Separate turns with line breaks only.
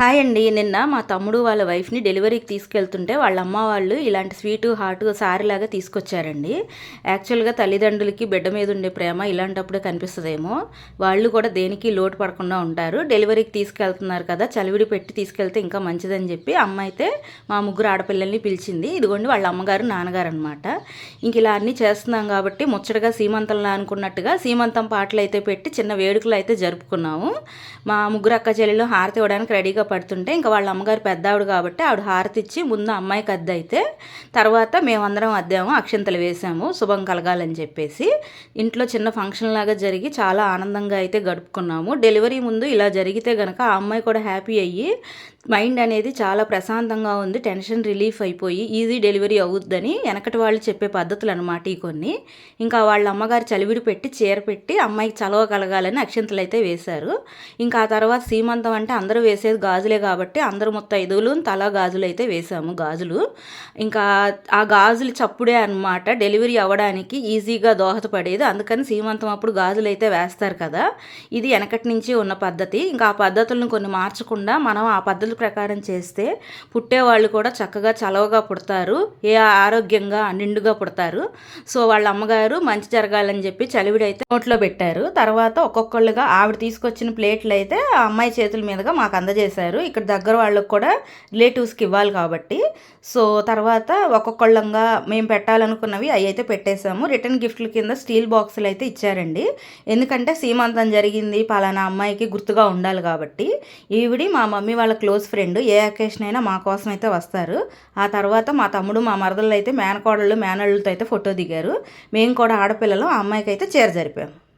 Hi అండి. నిన్న మా తమ్ముడు వాళ్ళ వైఫ్ని డెలివరీకి తీసుకెళ్తుంటే వాళ్ళ అమ్మ వాళ్ళు ఇలాంటి స్వీటు హాట్ సారీలాగా తీసుకొచ్చారండి. యాక్చువల్గా తల్లిదండ్రులకి బిడ్డ మీద ఉండే ప్రేమ ఇలాంటప్పుడే కనిపిస్తుందేమో. వాళ్ళు కూడా దేనికి లోటు పడకుండా ఉంటారు. డెలివరీకి తీసుకెళ్తున్నారు కదా చలివిడి పెట్టి తీసుకెళ్తే ఇంకా మంచిదని చెప్పి అమ్మ అయితే మా ముగ్గురు ఆడపిల్లల్ని పిలిచింది. ఇదిగోండి వాళ్ళ అమ్మగారు నాన్నగారు అనమాట ఇంక ఇలా అన్నీ చేస్తున్నాం కాబట్టి ముచ్చటగా సీమంతంలా అనుకున్నట్టుగా సీమంతం పాటలు అయితే పెట్టి చిన్న వేడుకలు అయితే జరుపుకున్నాము. మా ముగ్గురు అక్క చెల్లెలు హారతి ఇవ్వడానికి రెడీగా పడుతుంటే ఇంకా వాళ్ళ అమ్మగారు పెద్ద ఆవిడ కాబట్టి ఆవిడ హారతి ఇచ్చి ముందు అమ్మాయికి అద్దె అయితే తర్వాత మేమందరం అద్దాము అక్షంతలు వేసాము శుభం కలగాలని చెప్పేసి. ఇంట్లో చిన్న ఫంక్షన్ లాగా జరిగి చాలా ఆనందంగా అయితే గడుపుకున్నాము. డెలివరీ ముందు ఇలా జరిగితే గనక ఆ అమ్మాయి కూడా హ్యాపీ అయ్యి మైండ్ అనేది చాలా ప్రశాంతంగా ఉంది టెన్షన్ రిలీఫ్ అయిపోయి ఈజీ డెలివరీ అవుద్దని వెనకటి వాళ్ళు చెప్పే పద్ధతులు అనమాట ఈ కొన్ని. ఇంకా వాళ్ళ అమ్మగారు చలివిడి పెట్టి చీర పెట్టి అమ్మాయికి చలవ కలగాలని అక్షంతలు అయితే వేశారు. ఇంకా ఆ తర్వాత సీమంతం అంటే అందరూ వేసేది గాజులే కాబట్టి అందరు మొత్తం ఐదుగులు తలా గాజులు అయితే వేసాము గాజులు. ఇంకా ఆ గాజులు చప్పుడే అనమాట డెలివరీ అవ్వడానికి ఈజీగా దోహదపడేది అందుకని సీమంతం అప్పుడు గాజులు అయితే వేస్తారు కదా. ఇది వెనకటి నుంచి ఉన్న పద్ధతి. ఇంకా ఆ పద్ధతులను కొన్ని మార్చకుండా మనం ఆ పద్ధతుల ప్రకారం చేస్తే పుట్టేవాళ్ళు కూడా చక్కగా చలవగా పుడతారు. ఏ ఆరోగ్యంగా నిండుగా పుడతారు. సో వాళ్ళ అమ్మగారు మంచి జరగాలని చెప్పి చలివిడైతే నోట్లో పెట్టారు. తర్వాత ఒక్కొక్కళ్ళుగా ఆవిడ తీసుకొచ్చిన ప్లేట్లు అయితే ఆ అమ్మాయి చేతుల మీదుగా మాకు అందజేశారు. ఇక్కడ దగ్గర వాళ్ళకు కూడా రిలేటివ్స్కి ఇవ్వాలి కాబట్టి. సో తర్వాత ఒక్కొక్కళ్ళంగా మేము పెట్టాలనుకున్నవి అవి అయితే పెట్టేశాము. రిటర్న్ గిఫ్ట్ల కింద స్టీల్ బాక్సులు అయితే ఇచ్చారండి. ఎందుకంటే సీమంతం జరిగింది. పలానా అమ్మాయికి గుర్తుగా ఉండాలి కాబట్టి. ఈవిడి మా మమ్మీ వాళ్ళ క్లోజ్ ఫ్రెండ్. ఏ అకేషన్ అయినా మా కోసం అయితే వస్తారు. ఆ తర్వాత మా తమ్ముడు మా మరదళ్ళు అయితే మేనకోడళ్ళు మేనళ్ళతో అయితే ఫోటో దిగారు. మేము కూడా ఆడపిల్లలు ఆ అమ్మాయికి అయితే చేర జరిపాము.